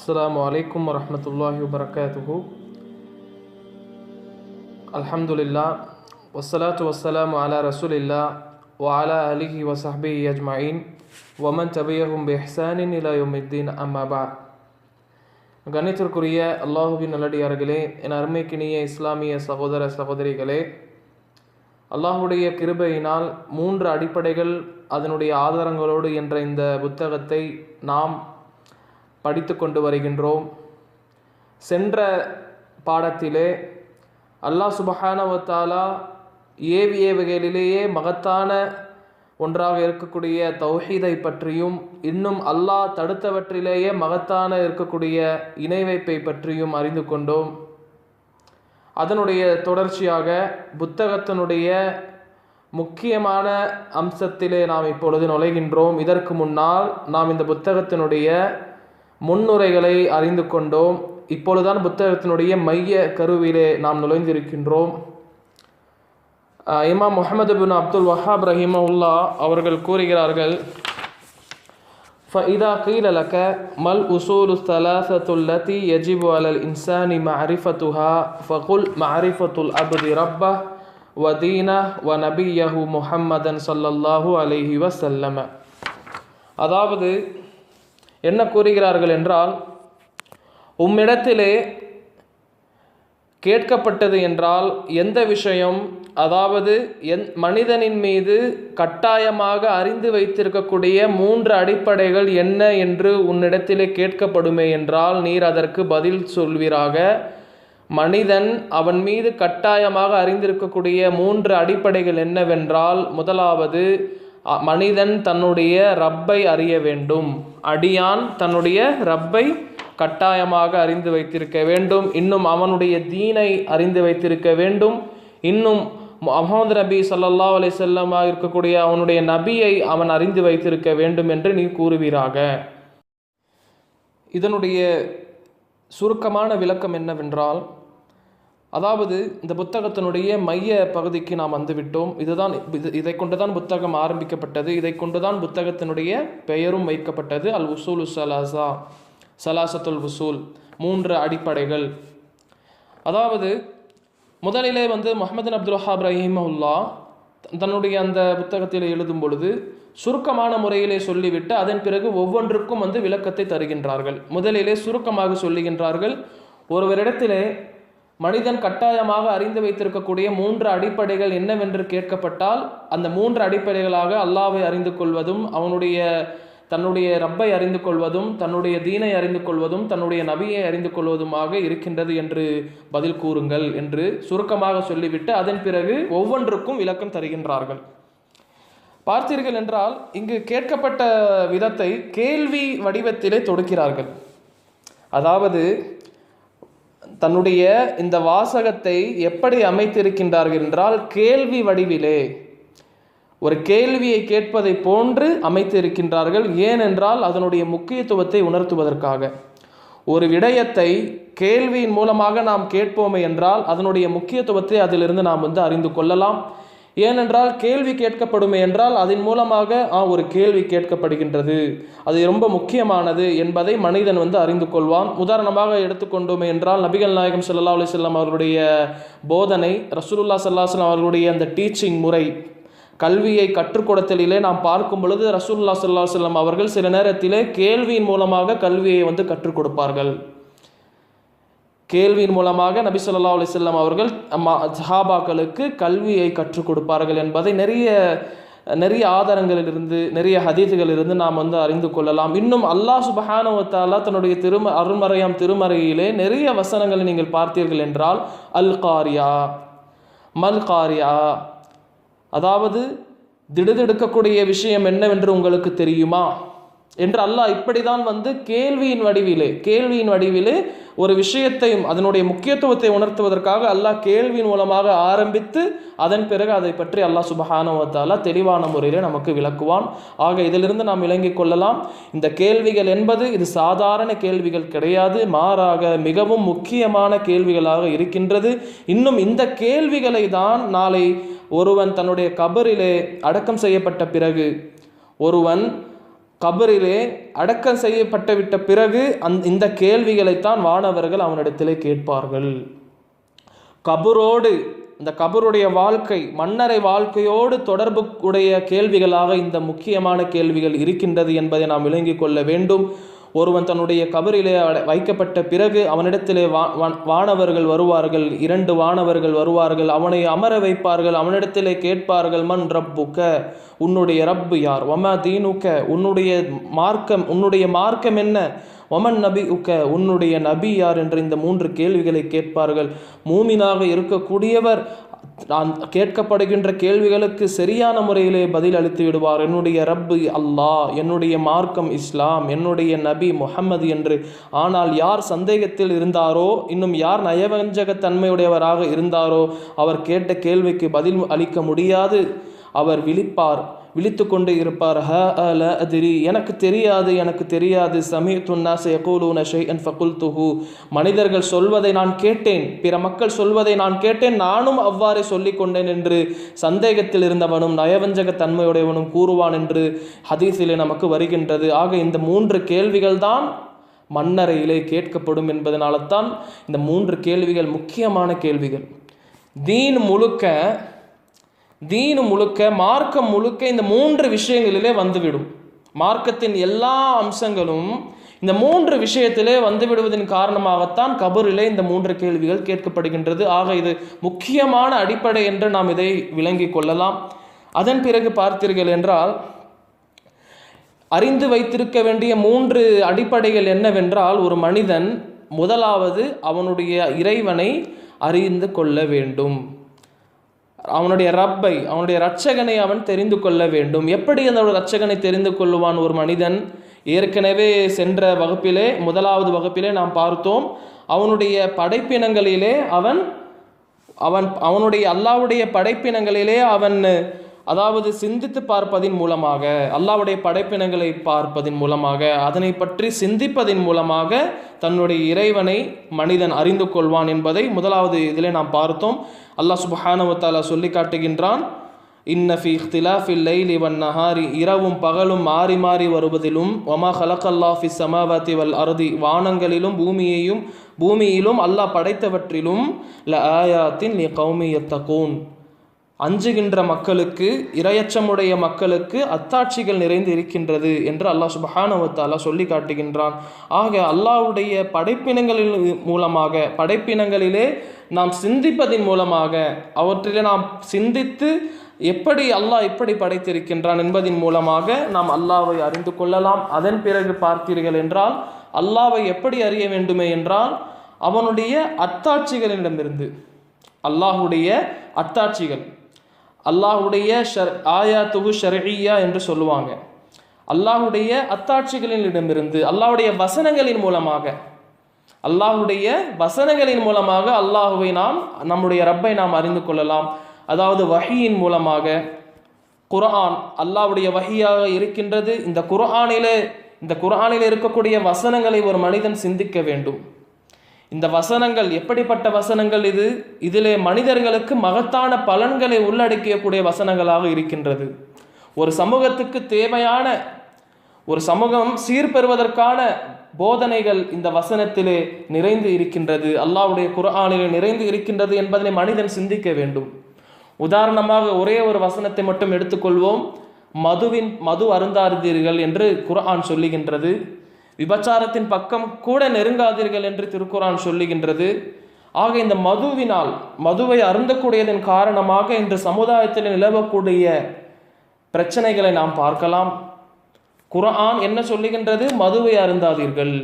السلام عليكم ورحمة الله وبركاته الحمد لله والصلاة والسلام على رسول الله وعلى آله وصحبه أجمعين ومن تبعهم بإحسان إلى يوم الدين أما بعد கணித்திற்குரிய அல்லாஹுவின் நல்லடியார்களே என் அருமைக்கினிய இஸ்லாமிய சகோதர சகோதரிகளே அல்லாஹுடைய கிருபையினால் மூன்று அடிப்படைகள் அதனுடைய ஆதாரங்களோடு என்ற இந்த புத்தகத்தை நாம் படித்து கொண்டு வருகின்றோம். சென்ற பாடத்திலே அல்லாஹ் சுபஹானவத்தாலா வகையிலேயே மகத்தான ஒன்றாக இருக்கக்கூடிய தௌஹீதை பற்றியும் இன்னும் அல்லாஹ் தடுத்தவற்றிலேயே மகத்தான இருக்கக்கூடிய இணை வைப்பை பற்றியும் அறிந்து கொண்டோம். அதனுடைய தொடர்ச்சியாக புத்தகத்தினுடைய முக்கியமான அம்சத்திலே நாம் இப்பொழுது நுழைகின்றோம். இதற்கு முன்னால் நாம் இந்த புத்தகத்தினுடைய முன்னுரைகளை அறிந்து கொண்டோம் இப்பொழுதுதான் புத்தகத்தினுடைய மைய கருவிலே நாம் நுழைந்திருக்கின்றோம் அஹ் இமாம் முஹம்மது பின் அப்துல் வஹாப் ரஹிமவுல்லா அவர்கள் கூறுகிறார்கள் فإذا قيل لك ما الأصول الثلاثة التي يجب على الإنسان معرفتها فقل معرفة العبد ربه ودينه ونبيه محمدا صلى الله عليه وسلم அதாவது என்ன கூறுகிறார்கள் என்றால் உம்மிடத்திலே கேட்கப்பட்டது என்றால் எந்த விஷயம்? அதாவது என் மனிதனின் மீது கட்டாயமாக அறிந்து வைத்திருக்கக்கூடிய மூன்று அடிப்படைகள் என்ன என்று உன்னிடத்திலே கேட்கப்படுமே என்றால் நீர் அதற்கு பதில் சொல்வீராக. மனிதன் அவன் மீது கட்டாயமாக அறிந்திருக்கக்கூடிய மூன்று அடிப்படைகள் என்னவென்றால் முதலாவது மனிதன் தன்னுடைய ரப்பை அறிய வேண்டும். அடியான் தன்னுடைய ரப்பை கட்டாயமாக அறிந்து வைத்திருக்க வேண்டும். இன்னும் அவனுடைய தீனை அறிந்து வைத்திருக்க வேண்டும். இன்னும் முகமது நபி சல்லா அலி செல்லமாக இருக்கக்கூடிய அவனுடைய நபியை அவன் அறிந்து வைத்திருக்க வேண்டும் என்று நீ கூறுவீராக. இதனுடைய சுருக்கமான விளக்கம் என்னவென்றால் அதாவது இந்த புத்தகத்தினுடைய மைய பகுதிக்கு நாம் வந்துவிட்டோம். இதுதான் இது இதை கொண்டுதான் புத்தகம் ஆரம்பிக்கப்பட்டது. இதை கொண்டு தான் புத்தகத்தினுடைய பெயரும் வைக்கப்பட்டது. அல் உசூல் சலாசா சலாசத்துல் உசூல் மூன்று அடிப்படைகள். அதாவது முதலிலே வந்து முகமது அப்துல் வஹாப் ரஹிமவுல்லா தன்னுடைய அந்த புத்தகத்தில் எழுதும் பொழுது சுருக்கமான முறையிலே சொல்லிவிட்டு அதன் பிறகு ஒவ்வொன்றுக்கும் வந்து விளக்கத்தை தருகின்றார்கள். முதலிலே சுருக்கமாக சொல்லுகின்றார்கள் ஒருவரிடத்திலே மனிதன் கட்டாயமாக அறிந்து வைத்திருக்கக்கூடிய மூன்று அடிப்படைகள் என்னவென்று கேட்கப்பட்டால் அந்த மூன்று அடிப்படைகளாக அல்லாவை அறிந்து கொள்வதும் அவனுடைய தன்னுடைய ரப்பை அறிந்து கொள்வதும் தன்னுடைய தீனை அறிந்து கொள்வதும் தன்னுடைய நபியை அறிந்து கொள்வதுமாக இருக்கின்றது என்று பதில் கூறுங்கள் என்று சுருக்கமாக சொல்லிவிட்டு அதன் பிறகு ஒவ்வொன்றுக்கும் விளக்கம் தருகின்றார்கள். பார்த்தீர்கள் என்றால் இங்கு கேட்கப்பட்ட விதத்தை கேள்வி வடிவத்திலே தொடுக்கிறார்கள். அதாவது தன்னுடைய இந்த வாசகத்தை எப்படி அமைத்திருக்கின்றார்கள் என்றால் கேள்வி வடிவிலே. ஒரு கேள்வியை கேட்பதை போன்று அமைத்திருக்கின்றார்கள் ஏனென்றால் அதனுடைய முக்கியத்துவத்தை உணர்த்துவதற்காக. ஒரு விடயத்தை கேள்வியின் மூலமாக நாம் கேட்போமே என்றால் அதனுடைய முக்கியத்துவத்தை அதிலிருந்து நாம் வந்து அறிந்து கொள்ளலாம். ஏனென்றால் கேள்வி கேட்கப்படுமே என்றால் அதன் மூலமாக ஆ ஒரு கேள்வி கேட்கப்படுகின்றது. அது ரொம்ப முக்கியமானது என்பதை மனிதன் வந்து அறிந்து கொள்வான். உதாரணமாக எடுத்துக்கொண்டோமே என்றால் நபிகள் நாயகம் சல்லா அலைஹி வஸல்லம் அவர்களுடைய போதனை ரசூலுல்லா சல்லாஹ் அவர்களுடைய அந்த டீச்சிங் முறை கல்வியை கற்றுக் கொடுத்தலிலே நாம் பார்க்கும் பொழுது ரசூல்லா சல்லா செல்லம் அவர்கள் சில நேரத்திலே கேள்வியின் மூலமாக கல்வியை வந்து கற்றுக் கொடுப்பார்கள். கேள்வியின் மூலமாக நபி சொல்லா அலைஹி அவர்கள் ஜஹாபாக்களுக்கு கல்வியை கற்றுக் கொடுப்பார்கள் என்பதை நிறைய நிறைய ஆதாரங்களிலிருந்து நிறைய ஹதீதுகளிலிருந்து நாம் வந்து அறிந்து கொள்ளலாம். இன்னும் அல்லாஹ் சுபஹானஹு தன்னுடைய திரும அருள்மறையாம் திருமறையிலே நிறைய வசனங்களை நீங்கள் பார்த்தீர்கள் என்றால் அல் காரியா மல் காரியா அதாவது திடுதிடுக்கக்கூடிய விஷயம் என்னவென்று உங்களுக்கு தெரியுமா? என்று அல்லாஹ் இப்படிதான் வந்து கேள்வியின் வடிவிலே கேள்வியின் வடிவிலே ஒரு விஷயத்தையும் அதனுடைய முக்கியத்துவத்தை உணர்த்துவதற்காக அல்லாஹ் கேள்வியின் மூலமாக ஆரம்பித்து அதன் பிறகு அதை பற்றி அல்லாஹ் சுபஹானவத்தாலா தெளிவான முறையில் நமக்கு விளக்குவான். ஆக இதிலிருந்து நாம் விளங்கிக் கொள்ளலாம். இந்த கேள்விகள் என்பது இது சாதாரண கேள்விகள் கிடையாது. மாறாக மிகவும் முக்கியமான கேள்விகளாக இருக்கின்றது. இன்னும் இந்த கேள்விகளை தான் நாளை ஒருவன் தன்னுடைய கபரிலே அடக்கம் செய்யப்பட்ட பிறகு ஒருவன் கபரிலே அடக்கம் செய்யப்பட்டு விட்ட பிறகு அந் இந்த கேள்விகளைத்தான் வானவர்கள் அவனிடத்திலே கேட்பார்கள். கபரோடு இந்த கபருடைய வாழ்க்கை மன்னரை வாழ்க்கையோடு தொடர்பு உடைய கேள்விகளாக இந்த முக்கியமான கேள்விகள் இருக்கின்றது என்பதை நாம் விளங்கிக் கொள்ள வேண்டும். ஒருவன் தன்னுடைய கபரிலே வைக்கப்பட்ட பிறகு அவனிடத்திலே வா வா- வானவர்கள் வருவார்கள். இரண்டு வானவர்கள் வருவார்கள். அவனை அமர வைப்பார்கள். அவனிடத்திலே கேட்பார்கள் மன் ரப்புக்க? உன்னுடைய ரப்பு யார்? ஒம தீனுக்க? உன்னுடைய மார்க்கம் உன்னுடைய மார்க்கம் என்ன? ஒமன் நபி உக்க உன்னுடைய நபி யார்? என்ற இந்த மூன்று கேள்விகளை கேட்பார்கள். மூமினாக இருக்கக்கூடியவர் நான் கேட்கப்படுகின்ற கேள்விகளுக்கு சரியான முறையிலே பதில் அளித்து விடுவார். என்னுடைய ரப்பு அல்லாஹ் என்னுடைய மார்க்கம் இஸ்லாம் என்னுடைய நபி முஹம்மது என்று. ஆனால் யார் சந்தேகத்தில் இருந்தாரோ இன்னும் யார் நயவஞ்சக தன்மையுடையவராக இருந்தாரோ அவர் கேட்ட கேள்விக்கு பதில் அளிக்க முடியாது. அவர் விழிப்பார். விழித்து கொண்டு இருப்பார். ஹ அல அதிரி. எனக்கு தெரியாது எனக்கு தெரியாது. சமீ துன்னாஸ் யகூலூன ஃபகுல் ஃபகுல்துஹு. மனிதர்கள் சொல்வதை நான் கேட்டேன். பிற மக்கள் சொல்வதை நான் கேட்டேன். நானும் அவ்வாறே சொல்லிக் கொண்டேன் என்று சந்தேகத்தில் இருந்தவனும் நயவஞ்சக தன்மையுடையவனும் கூறுவான் என்று ஹதீஸிலே நமக்கு வருகின்றது. ஆக இந்த மூன்று கேள்விகள் தான் மன்னரையிலே கேட்கப்படும் என்பதனால தான் இந்த மூன்று கேள்விகள் முக்கியமான கேள்விகள். தீன் முழுக்க தீனு முழுக்க மார்க்கம் முழுக்க இந்த மூன்று விஷயங்களிலே வந்துவிடும். மார்க்கத்தின் எல்லா அம்சங்களும் இந்த மூன்று விஷயத்திலே வந்து விடுவதன் காரணமாகத்தான் கபரிலே இந்த மூன்று கேள்விகள் கேட்கப்படுகின்றது. ஆக இது முக்கியமான அடிப்படை என்று நாம் இதை விளங்கிக் கொள்ளலாம். அதன் பிறகு பார்த்தீர்கள் என்றால் அறிந்து வைத்திருக்க வேண்டிய மூன்று அடிப்படைகள் என்னவென்றால் ஒரு மனிதன் முதலாவது அவனுடைய இறைவனை அறிந்து கொள்ள வேண்டும். அவனுடைய ரப்பை அவனுடைய இரட்சகனை அவன் தெரிந்து கொள்ள வேண்டும். எப்படி அந்த ரட்சகனை இரட்சகனை தெரிந்து கொள்ளுவான் ஒரு மனிதன்? ஏற்கனவே சென்ற வகுப்பிலே முதலாவது வகுப்பிலே நாம் பார்த்தோம் அவனுடைய படைப்பினங்களிலே அவன் அவன் அவனுடைய அல்லாவுடைய படைப்பினங்களிலே அவன் அதாவது சிந்தித்து பார்ப்பதின் மூலமாக அல்லாவுடைய படைப்பினங்களை பார்ப்பதின் மூலமாக அதனை பற்றி சிந்திப்பதின் மூலமாக தன்னுடைய இறைவனை மனிதன் அறிந்து கொள்வான் என்பதை முதலாவது இதில் நாம் பார்த்தோம். அல்லாஹ் சுபஹானவத்தாலா சொல்லி காட்டுகின்றான் இன்னஃபி இஃப்திலாஃபில் லைல் இவன் நஹாரி இரவும் பகலும் மாறி மாறி வருவதிலும் ஒமா ஹலக்கல்லா ஃபி சமாவாத்தி வல் அருதி வானங்களிலும் பூமியையும் பூமியிலும் அல்லாஹ் படைத்தவற்றிலும் ல ஆயாத்தின் லி கௌமி எத்தகூன் அஞ்சுகின்ற மக்களுக்கு இரையச்சமுடைய மக்களுக்கு அத்தாட்சிகள் நிறைந்து இருக்கின்றது என்று அல்லாஹ் சுபஹானவத்தாலா சொல்லி காட்டுகின்றான். ஆக அல்லாஹ்வுடைய படைப்பினங்களின் மூலமாக படைப்பினங்களிலே நாம் சிந்திப்பதின் மூலமாக அவற்றிலே நாம் சிந்தித்து எப்படி அல்லாஹ் எப்படி படைத்திருக்கின்றான் என்பதின் மூலமாக நாம் அல்லாவை அறிந்து கொள்ளலாம். அதன் பிறகு பார்த்தீர்கள் என்றால் அல்லாவை எப்படி அறிய வேண்டுமே என்றால் அவனுடைய அத்தாட்சிகளிடமிருந்து அல்லாஹ்வுடைய அத்தாட்சிகள். அல்லாஹுடைய ஷர் ஆயா துகு ஷர்இய்யா என்று சொல்லுவாங்க. அல்லாஹுடைய அத்தாட்சிகளிடமிருந்து அல்லாஹுடைய வசனங்களின் மூலமாக அல்லாஹுடைய வசனங்களின் மூலமாக அல்லாஹுவை நாம் நம்முடைய ரப்பை நாம் அறிந்து கொள்ளலாம். அதாவது வஹியின் மூலமாக குர்ஆன் அல்லாஹ்வுடைய வகையாக இருக்கின்றது. இந்த குர்ஆனிலே இந்த குர்ஆனில் இருக்கக்கூடிய வசனங்களை ஒரு மனிதன் சிந்திக்க வேண்டும். இந்த வசனங்கள் எப்படிப்பட்ட வசனங்கள் இது? இதிலே மனிதர்களுக்கு மகத்தான பலன்களை உள்ளடக்கியக்கூடிய வசனங்களாக இருக்கின்றது. ஒரு சமூகத்துக்கு தேவையான ஒரு சமூகம் சீர்பெறுவதற்கான போதனைகள் இந்த வசனத்திலே நிறைந்து இருக்கின்றது. அல்லாவுடைய குரானிலே நிறைந்து இருக்கின்றது என்பதனை மனிதன் சிந்திக்க வேண்டும். உதாரணமாக ஒரே ஒரு வசனத்தை மட்டும் எடுத்துக்கொள்வோம். மதுவின் மது அருந்தாதீர்கள் என்று குர்ஆன் சொல்லுகின்றது. விபச்சாரத்தின் பக்கம் கூட நெருங்காதீர்கள் என்று திருக்குரான் சொல்லுகின்றது. ஆக இந்த மதுவினால் மதுவை அருந்தக்கூடியதன் காரணமாக இந்த சமுதாயத்தில் நிலவக்கூடிய பிரச்சனைகளை நாம் பார்க்கலாம். குர்ஆன் என்ன சொல்லுகின்றது? மதுவை அருந்தாதீர்கள்.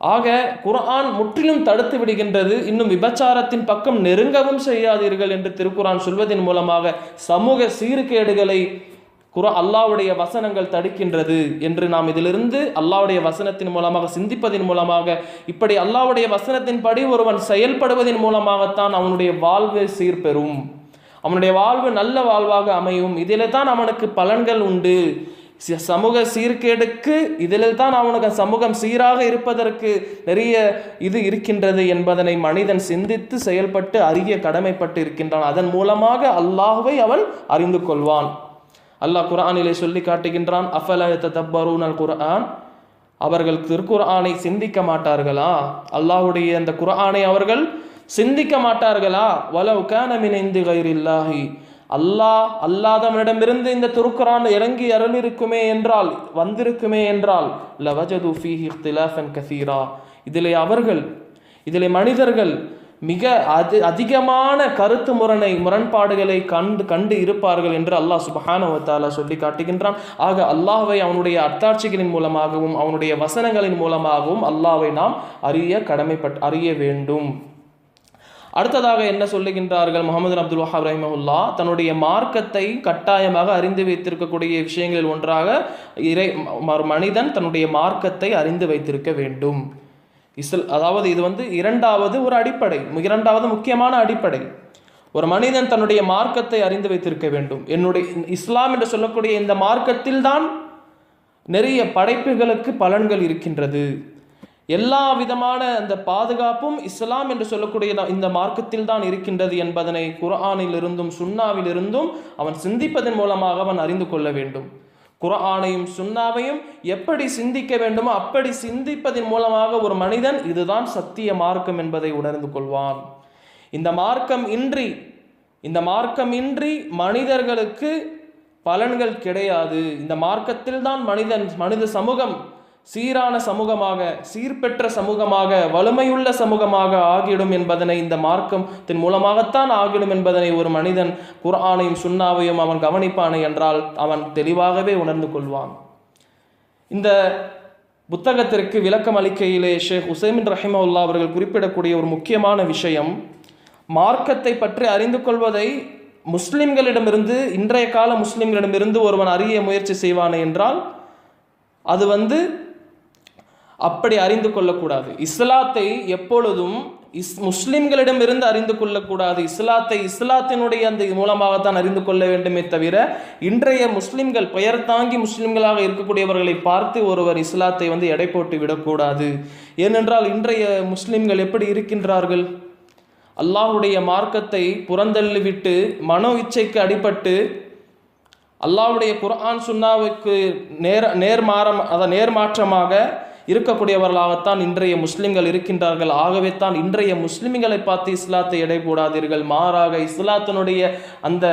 ஆக குர்ஆன் முற்றிலும் தடுத்து விடுகின்றது. இன்னும் விபச்சாரத்தின் பக்கம் நெருங்கவும் செய்யாதீர்கள் என்று திருக்குரான் சொல்வதன் மூலமாக சமூக சீர்கேடுகளை குரா அல்லாவுடைய வசனங்கள் தடுக்கின்றது என்று நாம் இதிலிருந்து அல்லாவுடைய வசனத்தின் மூலமாக சிந்திப்பதன் மூலமாக இப்படி அல்லாவுடைய வசனத்தின்படி ஒருவன் செயல்படுவதன் மூலமாகத்தான் அவனுடைய வாழ்வு சீர்பெறும். அவனுடைய வாழ்வு நல்ல வாழ்வாக அமையும். இதில் தான் அவனுக்கு பலன்கள் உண்டு. சமூக சீர்கேடுக்கு இதில் தான் அவனுக்கு சமூகம் சீராக இருப்பதற்கு நிறைய இது இருக்கின்றது என்பதனை மனிதன் சிந்தித்து செயல்பட்டு அறிய கடமைப்பட்டு இருக்கின்றான் அதன் மூலமாக அல்லாஹுவை அவன் அறிந்து கொள்வான். அல்லாஹ் குரானிலே சொல்லி காட்டுகின்றான் அஃபல அல் குர்ஆன் அவர்கள் திருக்குர்ஆனை சிந்திக்க மாட்டார்களா? அல்லாஹுடைய அந்த குர்ஆனை அவர்கள் சிந்திக்க மாட்டார்களா? வலவு கேனமினைந்து மின் இந்து அல்லாஹ் அல்லாதவனிடமிருந்து இந்த துருக்குரான் இறங்கி அருளிருக்குமே என்றால் வந்திருக்குமே என்றால் லவஜது ஃபீஹி இஃப்திலாஃபன் கசீரா. இதிலே அவர்கள் இதிலே மனிதர்கள் மிக அது அதிகமான கருத்து முரணை முரண்பாடுகளை கண்டு கண்டு இருப்பார்கள் என்று அல்லாஹ் சுபஹானவத்தாலா சொல்லி காட்டுகின்றான். ஆக அல்லாஹ்வை அவனுடைய அத்தாட்சிகளின் மூலமாகவும் அவனுடைய வசனங்களின் மூலமாகவும் அல்லாஹ்வை நாம் அறிய கடமைப்பட் அறிய வேண்டும். அடுத்ததாக என்ன சொல்லுகின்றார்கள்? முகமது அப்துல் வஹாப் ரஹிமஹுல்லா தன்னுடைய மார்க்கத்தை கட்டாயமாக அறிந்து வைத்திருக்கக்கூடிய விஷயங்களில் ஒன்றாக இறை மனிதன் தன்னுடைய மார்க்கத்தை அறிந்து வைத்திருக்க வேண்டும். இஸ்ல் அதாவது இது வந்து இரண்டாவது ஒரு அடிப்படை இரண்டாவது முக்கியமான அடிப்படை. ஒரு மனிதன் தன்னுடைய மார்க்கத்தை அறிந்து வைத்திருக்க வேண்டும். என்னுடைய இஸ்லாம் என்று சொல்லக்கூடிய இந்த மார்க்கத்தில் தான் நிறைய படைப்புகளுக்கு பலன்கள் இருக்கின்றது. எல்லா விதமான அந்த பாதுகாப்பும் இஸ்லாம் என்று சொல்லக்கூடிய இந்த மார்க்கத்தில் தான் இருக்கின்றது என்பதனை குரானிலிருந்தும் சுன்னாவிலிருந்தும் அவன் சிந்திப்பதன் மூலமாக அவன் அறிந்து கொள்ள வேண்டும். குரானையும் சுண்ணாவையும் எப்படி சிந்திக்க வேண்டுமோ அப்படி சிந்திப்பதன் மூலமாக ஒரு மனிதன் இதுதான் சத்திய மார்க்கம் என்பதை உணர்ந்து கொள்வான். இந்த மார்க்கம் இன்றி இந்த மார்க்கம் இன்றி மனிதர்களுக்கு பலன்கள் கிடையாது. இந்த மார்க்கத்தில் தான் மனிதன் மனித சமூகம் சீரான சமூகமாக சீர்பெற்ற சமூகமாக வலிமையுள்ள சமூகமாக ஆகிடும் என்பதனை இந்த மார்க்கத்தின் மூலமாகத்தான் ஆகிடும் என்பதனை ஒரு மனிதன் குர்ஆனையும் சுண்ணாவையும் அவன் கவனிப்பானே என்றால் அவன் தெளிவாகவே உணர்ந்து கொள்வான். இந்த புத்தகத்திற்கு விளக்கம் அளிக்கையிலே ஷேக் ஹுசைமின் ரஹிமவுல்லா அவர்கள் குறிப்பிடக்கூடிய ஒரு முக்கியமான விஷயம் மார்க்கத்தை பற்றி அறிந்து கொள்வதை முஸ்லிம்களிடமிருந்து இன்றைய கால முஸ்லிம்களிடமிருந்து ஒருவன் அறிய முயற்சி செய்வானே என்றால் அது வந்து அப்படி அறிந்து கொள்ளக்கூடாது. இஸ்லாத்தை எப்பொழுதும் இஸ் முஸ்லிம்களிடமிருந்து அறிந்து கொள்ளக்கூடாது. இஸ்லாத்தை இஸ்லாத்தினுடைய அந்த மூலமாகத்தான் அறிந்து கொள்ள வேண்டுமே தவிர இன்றைய முஸ்லிம்கள் பெயர் தாங்கி முஸ்லிம்களாக இருக்கக்கூடியவர்களை பார்த்து ஒருவர் இஸ்லாத்தை வந்து எடை போட்டு விடக்கூடாது. ஏனென்றால் இன்றைய முஸ்லிம்கள் எப்படி இருக்கின்றார்கள்? அல்லாஹுடைய மார்க்கத்தை புறந்தள்ளிவிட்டு மனோ இச்சைக்கு அடிபட்டு அல்லாஹுடைய குர்ஆன் சுன்னாவுக்கு நேர் நேர்மாறம் அதான் நேர்மாற்றமாக இருக்கக்கூடியவர்களாகத்தான் இன்றைய முஸ்லிம்கள் இருக்கின்றார்கள். ஆகவே தான் இன்றைய முஸ்லிம்களை பார்த்து இஸ்லாத்தை எடை போடாதீர்கள். மாறாக இஸ்லாத்தினுடைய அந்த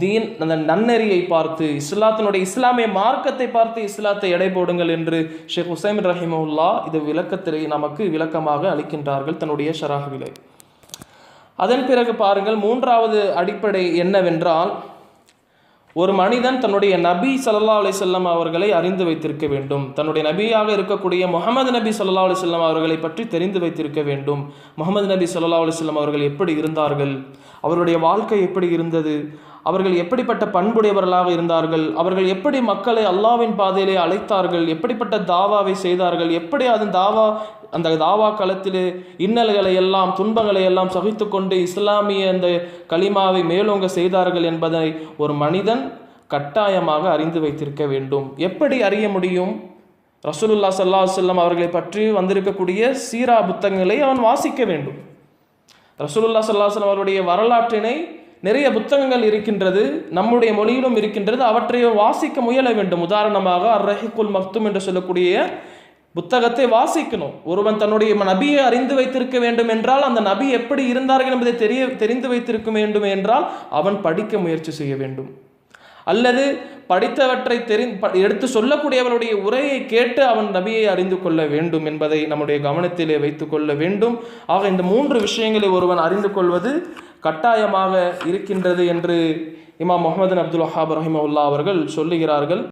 தீன் அந்த நன்னெறியை பார்த்து இஸ்லாத்தினுடைய இஸ்லாமிய மார்க்கத்தை பார்த்து இஸ்லாத்தை எடை போடுங்கள் என்று ஷேக் ஹுசைன் ரஹிமுல்லா இது விளக்கத்திலே நமக்கு விளக்கமாக அளிக்கின்றார்கள் தன்னுடைய ஷராஹ்விலை. அதன் பிறகு பாருங்கள் மூன்றாவது அடிப்படை என்னவென்றால் ஒரு மனிதன் தன்னுடைய நபி சல்லா அலிசல்லாம் அவர்களை அறிந்து வைத்திருக்க வேண்டும். தன்னுடைய நபியாக இருக்கக்கூடிய முகமது நபி சல்லா அலிசல்லாம் அவர்களை பற்றி தெரிந்து வைத்திருக்க வேண்டும். முகமது நபி சல்லா அலிசல்லாம் அவர்கள் எப்படி இருந்தார்கள்? அவருடைய வாழ்க்கை எப்படி இருந்தது? அவர்கள் எப்படிப்பட்ட பண்புடையவர்களாக இருந்தார்கள்? அவர்கள் எப்படி மக்களை அல்லாவின் பாதையிலே அழைத்தார்கள்? எப்படிப்பட்ட தாவாவை செய்தார்கள்? எப்படி அதன் தாவா அந்த தாவா களத்திலே இன்னல்களை எல்லாம் துன்பங்களை எல்லாம் சகித்து கொண்டு இஸ்லாமிய அந்த கலிமாவை மேலோங்க செய்தார்கள் என்பதை ஒரு மனிதன் கட்டாயமாக அறிந்து வைத்திருக்க வேண்டும். எப்படி அறிய முடியும்? ரசூலுல்லா சல்லா செல்லம் அவர்களை பற்றி வந்திருக்கக்கூடிய சீரா புத்தகங்களை அவன் வாசிக்க வேண்டும். ரசூலுல்லா சல்லா செல்லம் அவருடைய வரலாற்றினை நிறைய புத்தகங்கள் இருக்கின்றது நம்முடைய மொழியிலும் இருக்கின்றது அவற்றை வாசிக்க முயல வேண்டும். உதாரணமாக அர் ரஹிகுல் மக்தும் என்று சொல்லக்கூடிய புத்தகத்தை வாசிக்கணும். ஒருவன் தன்னுடைய நபியை அறிந்து வைத்திருக்க வேண்டும் என்றால் அந்த நபி எப்படி இருந்தார்கள் என்பதை தெரிய தெரிந்து வைத்திருக்க வேண்டும் என்றால் அவன் படிக்க முயற்சி செய்ய வேண்டும். அல்லது படித்தவற்றை தெரி எடுத்து சொல்லக்கூடியவருடைய உரையை கேட்டு அவன் நபியை அறிந்து கொள்ள வேண்டும் என்பதை நம்முடைய கவனத்திலே வைத்து கொள்ள வேண்டும். ஆக இந்த மூன்று விஷயங்களை ஒருவன் அறிந்து கொள்வது கட்டாயமாக இருக்கின்றது என்று இமாம் முகமது அப்துல் வஹாப் ரஹிமவுல்லா அவர்கள் சொல்லுகிறார்கள்.